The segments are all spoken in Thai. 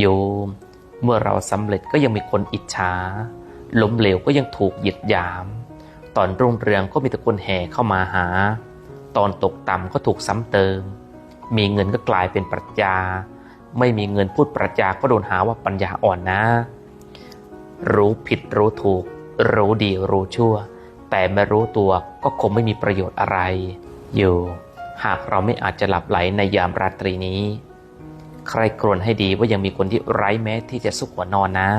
โยม เมื่อเราสำเร็จก็ยังมีคนอิจฉาล้มเหลวก็ยังถูกเหยียดหยาม ตอนรุ่งเรืองก็มีแต่คนแห่เข้ามาหา ตอนตกต่ำก็ถูกซ้ำเติม มีเงินก็กลายเป็นปรัชญา ไม่มีเงินพูดปรัชญาก็โดนหาว่าปัญญาอ่อนนะ รู้ผิดรู้ถูก รู้ดีรู้ชั่ว แต่ไม่รู้ตัวก็คงไม่มีประโยชน์อะไร อยู่ หากเราไม่อาจจะหลับไหลในยามราตรีนี้ ครกรนให้ดีว่ายังมีคนที่ไร้แม้ที่จะสุขหัวนอนนะ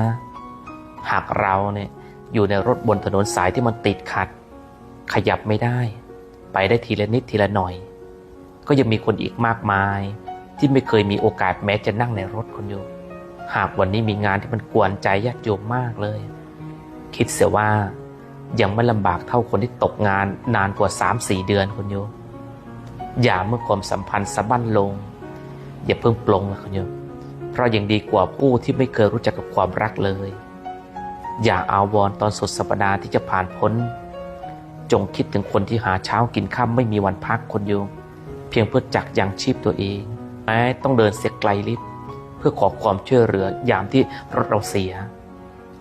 หากเราเนี่ยอยู่ในรถบนถนนสายที่มันติดขัด ขยับไม่ได้ ไปได้ทีละนิดทีละหน่อย ก็ยังมีคนอีกมากมาย ที่ไม่เคยมีโอกาสแม้จะนั่งในรถคนโยมหากวันนี้มีงานที่มันกวนใจญาติโยมมากเลย คิดเสียว่ายังไม่ลำบากเท่าคนที่ตกงานนานกว่า 3-4 เดือนคุณโยมอย่าเมื่อความสัมพันธ์สะบั้นลง อย่าเพิ่งปลงนะคุณโยมเพราะยังดีกว่าผู้ที่ไม่เคยรู้จักกับความรักเลย อย่าอาวรตอนสุดสัปดาห์ที่จะผ่านพ้น จงคิดถึงคนที่หาเช้ากินข้ามไม่มีวันพักคนโยม เพียงเพื่อจักยังชีพตัวเองแม้ต้องเดินเสียไกลลิบเพื่อขอความช่วยเหลือยามที่รถเราเสีย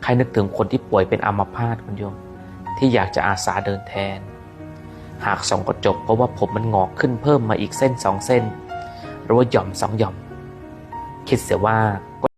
ใครนึกถึงคนที่ป่วยเป็นอัมพาตคุณโยม ที่อยากจะอาสาเดินแทน หากส่องกระจกเพราะว่าผมมันงอกขึ้นเพิ่มมาอีกเส้นสองเส้น หรือว่าหย่อมสองหย่อม คิดเสียว่า